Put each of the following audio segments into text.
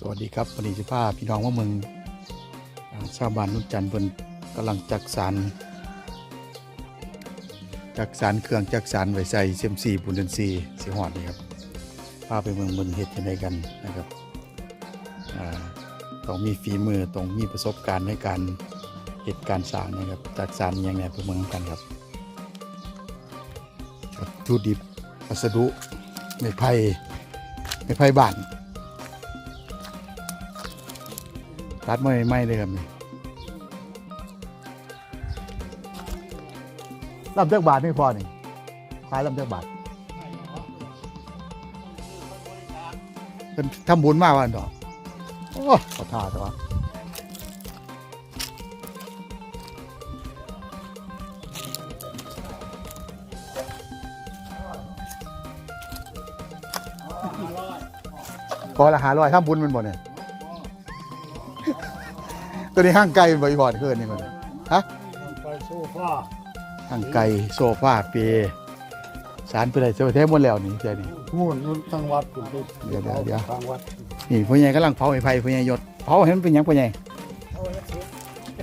สวัสดีครับวันนี้จะพาพี่น้องว่าเมืองชาวบ้านนุ่นจันทร์เพิ่นกำลังจักสารจักสารเครื่องจักสารไว้ใส่เซมซีบุญเดนซีสีหอดนี่ครับพาไปเมืองเมืองเฮ็ดยังไงกันนะครับต้องมีฝีมือต้องมีประสบการณ์ในการเหตุการณ์สางนะครับจักสารยังไงไปเมืองกันครับวัตถุดิบวัสดุไม้ไผ่ไม้ไผ่บ้าน ตัดไม่ไม่เลยครับลำเจ้าบาทไม่พอนี่ขายลำเจ้าบาทเป็นทำบุญมากวันดอกโอ้ขอท่าแต่ว่าพอละหาร้อยทำบุญมันบ่เนี่ย ตัวนี้ห้างไก่บ่อยบ่อนเกินนี่มันฮะไปโซฟาห้างไก่โซฟาเปรสารเพื่ออะไรเซอร์เทหมดแล้วนี่ใจนี่หุ่นนู่นทางวัดคุณไปเดี๋ยวเดี๋ยวเดี๋ยวทางวัดนี่พ่อใหญ่กำลังเผาไอ้ไผ่พ่อใหญ่ยศเผาเห็นมันเป็นหยังพ่อใหญ่เอาละสุก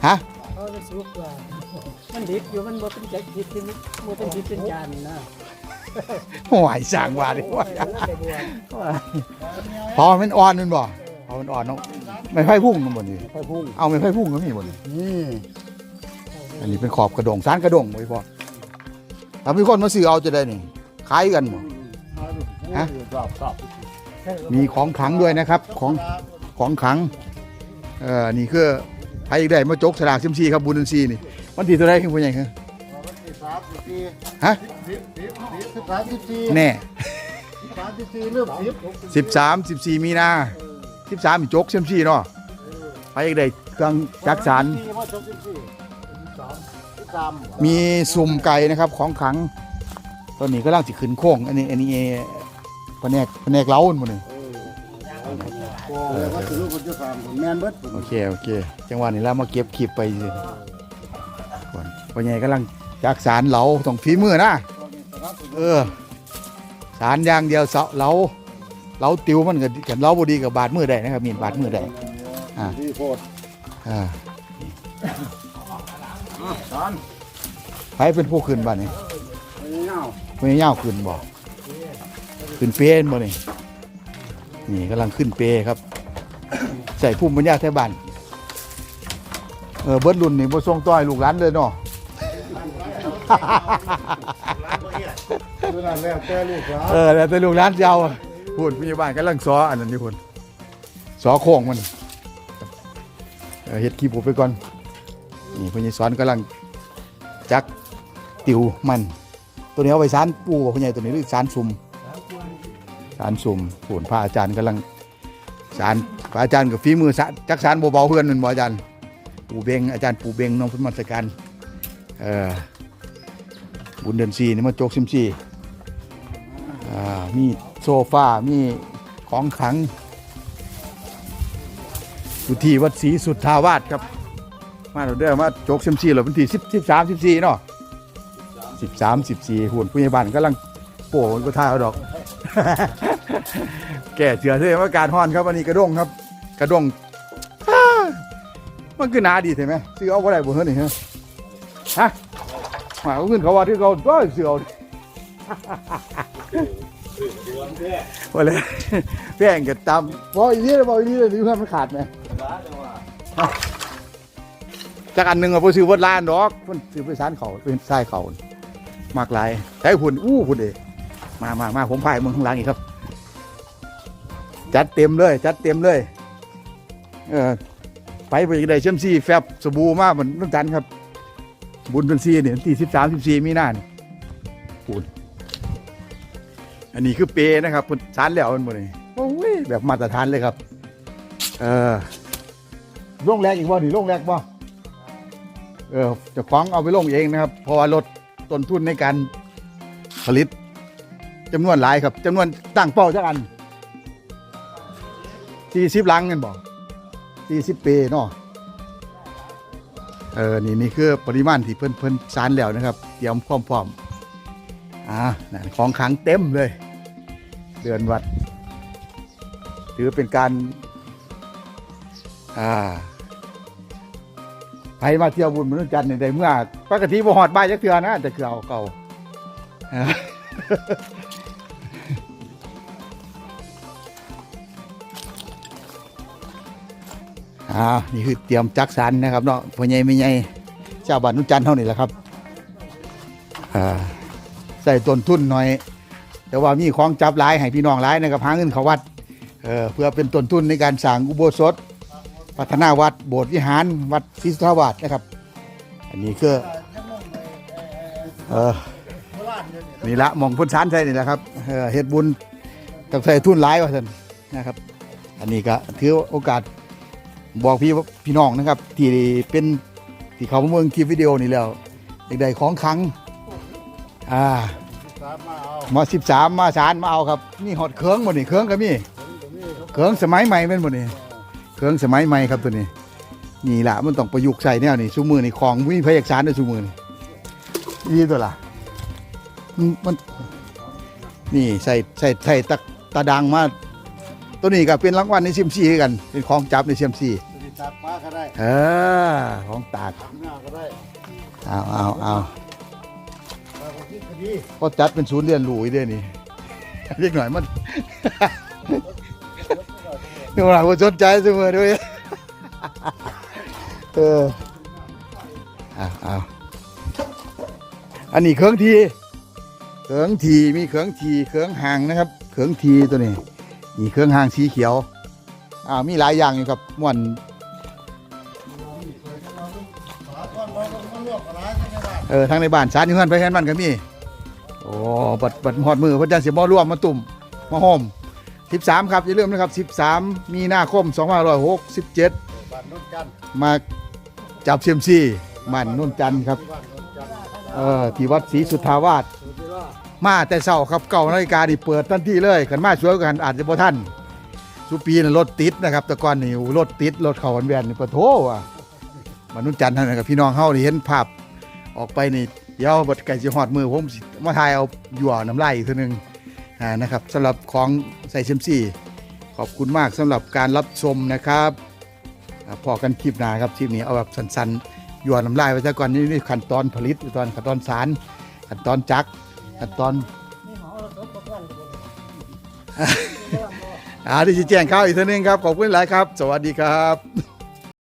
ฮะเอาละสุกว่ามันดิบอยู่มันบ่เป็นจักจิตเป็นบ่เป็นจิตเป็นจานนะโอ้ยสร้างว่าดิว่าเออได้บัวเผามันอ่อนมันบ่เผามันอ่อนเนาะ ไม่ไผ่พุ่งมันบ่นี่ไปพุ่งเอาไม่ไผ่พุ่งก็มีบ่นี่นี่อันนี้เป็นขอบกระดงสารกระดงบ่พ่อถ้ามีคนมาซื้อเอาจะได้นี่ขายกันบ่ฮะสับสับมีของขลังด้วยนะครับ ของของขลังเอ่อนี่คือใครอีกได้มาจกสลากซิมซีครับบุญซีนี่มันที่เท่าไหรครับพ่อใหญ่ครับสามสิบสี่ฮะ สิบสิบสิบสิบสามสิบสี่แน่สามสิบสี่เริ่มสิบสิบสามสิบสี่มีนา สิบสามจกเซยมซีเนาะไปอีกได้เครื่องจักสารสี่ว่าสิบสี่สิบสามสิบสามมีสุ่มไก่นะครับของขลัง ตอนนี้ก็ล่างสิขึ้นโค้งอันนี้อันนี้แผนกแผนกเล้าหมดเลยเออก็คือลูกคนจะสามคนแมนเบิดโอเคโอเค จังหวะนี้เรามาเก็บคลิปไปสิก่อนพ่อใหญ่กำลังจักสารเหลาต้องฝีมือนะเออสารอย่างเดียวเสาเหลา เหลาติวมันก็กันเหลาบดีกับบาดมือได้นะครับมีดบาดมือได้อ่าที่โคตรอ่าสารใครเป็นผู้ขึ้นบ้านนี้ไอ้เงาไม่ย่าวขึ้นบ่ขึ้นเปรนบ่นี่นี่กำลังขึ้นเปรครับ ใส่ภูมิปัญญาแท้บ้านเออเบิดรุ่นนี่บ่ส่งต่อยลูกหลานเลยเนาะเวลาแล้วแต่ลูกหลานเออแล้วแต่ลูกหลานจะเอา พูดพยาบาลกำลังสออันนั้นนี่พุ่นสอโค้งมันเออเฮ็ดคลิปผมไปก่อนนี่พญสอนกำลังจักติวมัน ตัวนี้เอาไปสารปูบ่พญตัวนี้หรือสารซุ่มสารสุ่มผุนพระอาจารย์กำลังสารพระอาจารย์กับฝีมือสะจักสารเบาๆเพื่อนมันบ่อาจารย์ปูเบงอาจารย์ปูเบงน้องพุทธมัสการเออบุญเดือนซีนี่มาโจกซิมซีอ่ามี โซฟามีของขังอยู่ที่วัดศรีสุทธาวาสครับ มาเราเด้อมาโจกซิมซีเหรอวันที่สิบสิบสามสิบสี่เนาะสิบสามสิบสี่หุ่นผู้ใหญ่บ้านกำลังโป้มันก็ท่าเอาดอก แก่เสือเสื้อว่าการห้อนครับอันนี้กระด้งครับ กระด้งมันคือหนาดีใช่ไหมซื้อเอาไ่ได้บ่เฮ้ยนี่ฮะฮะมาเอาขึ้นเขาว่าที่เขาก็ซื้อเอ ว่าเลยแป้งกับตำบอกอีนี้เลยบอกอีนี้เลยนี่เพื่อนมันขาดไหมจากอันหนึ่งอะพอซื้อวัดล้านดอกเพิ่นซื้อไปสานเขาเป็นทรายเขามากหลายใช้หุ่นอู้หุ่นเอมามามาผมพายมึงข้างหลังอีกครับ จัดเต็มเลย จัดเต็มเลย เออไปไปได้เชื่อมซีแฟบสบู่มากเหมือนน้ำจันทร์ครับ บุญเป็นซีเนี่ยที่สิบสามสิบสี่มีนาเนี่ยปูน อันนี้คือเปนะครับพิ่นชานแล้วมันหมดเลยโอ้ยแบบมาตรฐานเลยครับ เออลงแรกอีกบ่นี่ลงแรกบ่เออจะคล้าของเอาไปลงเองนะครับ เพราะว่าลดต้นทุนในการผลิตจำนวนหลายครับจำนวนตั้งเป้าจักอันสี่สิบลังเงินบอกสี่สิบเปเนาะเออนี่นี่คือปริมาณที่เพิ่นเพิ่นสารแล้วนะครับ เตรียมพร้อมๆ อ่านั่นของขังเต็มเลย เดือนวัด ถือเป็นการ อ่าไปมาเที่ยวบุญมนุษย์จันทร์นี่ได้เมื่อปกติบ่ฮอดบ้านจักเทื่อนะแต่คือเอาเก่าอ่านี่คือเตรียมจักสันนะครับเนาะพ่อใหญ่ไม่ใหญ่เจ้าบ้านนุจันทร์เท่านี้แหละครับอ่า ใส่ต้นทุนหน่อย แต่ว่ามีของจับหลายให้พี่น้องหลายนะครับหาเงินเขาวัดเออเพื่อเป็นต้นทุนในการสร้างอุโบสถ พัฒนาวัดโบสถ์วิหาร วัดศรีสุทธาวาสนะครับ อันนี้คือเออนี่ละหมองพ้นสารใช่นี่แหละครับเออเฮ็ดบุญกับใส่ทุนหลายว่าท่นนะครับ อันนี้ก็ถือโอกาสบอกพี่พี่น้องนะครับ ที่เป็นที่เขาเมืองคลิปวิดีโอนี่แล้วอยากได้ของขลัง อ่าสามมาเอามาสิบสามมาสารมาเอาครับนี่หอดเครื่องหมดนี่เครื่องก็มีเครื่องสมัยใหม่เป็นหมดนี่เครื่องสมัยใหม่ครับตัวนี้นี่แหละมันต้องประยุกต์ใส่แนวนี่ชูมือนี่ของมีพยักษานด้วยชูมือนี่นี่ตัวละมันมันนี่ใส่ใส่ใส่ตะตาดังมาตัวนี้ก็เป็นรางวัลในเซียมซีกัน เป็นของจับในเซียมซีตัวนี้ตักปลาก็ได้เออของตากหน้าก็ได้เอาเอาเอา ปลาของที่คดีพอจัดเป็นศูนย์เรียนรู้อีเด้นี่เรียกหน่อยมันนี่ว่าคนสนใจเสมอด้วยเออเอาเอาอันนี้เครื่องทีเครื่องทีมีเครื่องทีเครื่องหางนะครับ เครื่องทีตัวนี้นี่เครื่องหางสีเขียวอ่ามีหลายอย่างอยู่ครับม่วน ลวกปลาใช่ไหมบ้านเออทางในบ้านสารอยู่เฮือนไปเฮือนมันก็มีโอ้บัดบัดหอดมือเพิ่นจังสิบ่ร่วมมาตุ่มมาโฮม13 ครับอย่าลืมนะครับ 13 มีนาคม2567บ้านนุ่นกันมาจับเซียมซีมันนุ่นจันทร์ครับบ้านนุ่นกันเออที่วัดศรีสุทธาวาสสุดที่ว่ามาแต่เช้าครับเก่านาฬิกานี่เปิดทันทีเลยกันมาช่วยกันอาจจะบ่ทันสุปีน่ะรถติดนะครับ แต่ก่อนนี่รถติดรถเข้าวันแวนนี่ปะโถว่ะ มันนุ่นจันทร์นั่นนะครับพี่น้องเฮานี่เห็นภาพออกไปนี่เดี๋ยวบัดไก่สิฮอดมือผมสิมาถ่ายเอาหยั่วน้ำลายอีกเทีนึงอ่านะครับสำหรับของใส่เซมซี่ขอบคุณมากสำหรับการรับชมนะครับอ่าพอกันคลิปหน้าครับคลิปนี้เอาแบบสั้นๆหยั่วน้ำลายไว้ซะก่อนนี่นี่ขั้นตอนผลิตตอนขั้นตอนสารขั้นตอนจักรขั้นตอน นี่หมอเราตบกันเลยอ่าที่จะแจ้งข่าวอีกเท่านึงครับขอบคุณหลายครับ สวัสดีครับ